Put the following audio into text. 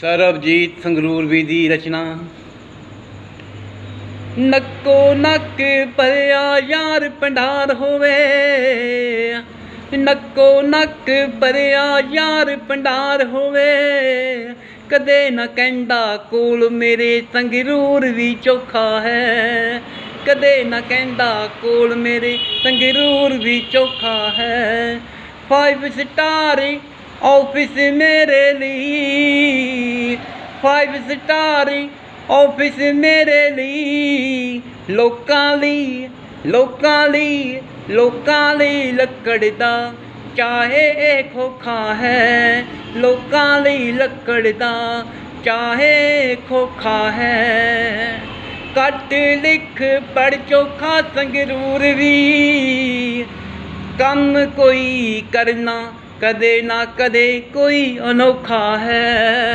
ਸਰਬਜੀਤ ਸੰਗਰੂਰ ਵੀ ਦੀ ਰਚਨਾ। ਨੱਕੋ ਨੱਕ ਭਰਿਆ ਯਾਰ ਭੰਡਾਰ ਹੋਵੇ। ਨੱਕੋ ਨੱਕ ਭਰਿਆ ਯਾਰ ਭੰਡਾਰ ਹੋਵੇ। ਕਦੇ ਨਾ ਕਹਿੰਦਾ ਕੋਲ ਮੇਰੇ ਸੰਗਰੂਰ ਵੀ ਚੋਖਾ ਹੈ। ਕਦੇ ਨਾ ਕਹਿੰਦਾ ਕੋਲ ਮੇਰੇ ਸੰਗਰੂਰ ਵੀ ਚੋਖਾ ਹੈ। ਫਾਈਵ ਸਟਾਰ ਆਫਿਸ ਮੇਰੇ ਲਈ। ਫਾਈਵ ਸਟਾਰ ਆਫਿਸ ਮੇਰੇ ਲਈ। ਲੋਕਾਂ ਲਈ ਲੋਕਾਂ ਲਈ ਲੋਕਾਂ ਲਈ ਲੱਕੜ ਦਾ ਚਾਹੇ ਇਹ ਖੋਖਾ ਹੈ। ਲੋਕਾਂ ਲਈ ਲੱਕੜ ਦਾ ਚਾਹੇ ਖੋਖਾ ਹੈ। ਕੱਟ ਲਿਖ ਪੜ ਚੋਖਾ ਸੰਗਰੂਰ ਵੀ। ਕੰਮ ਕੋਈ ਕਰਨਾ ਕਦੇ ਨਾ ਕਦੇ ਕੋਈ ਅਨੋਖਾ ਹੈ।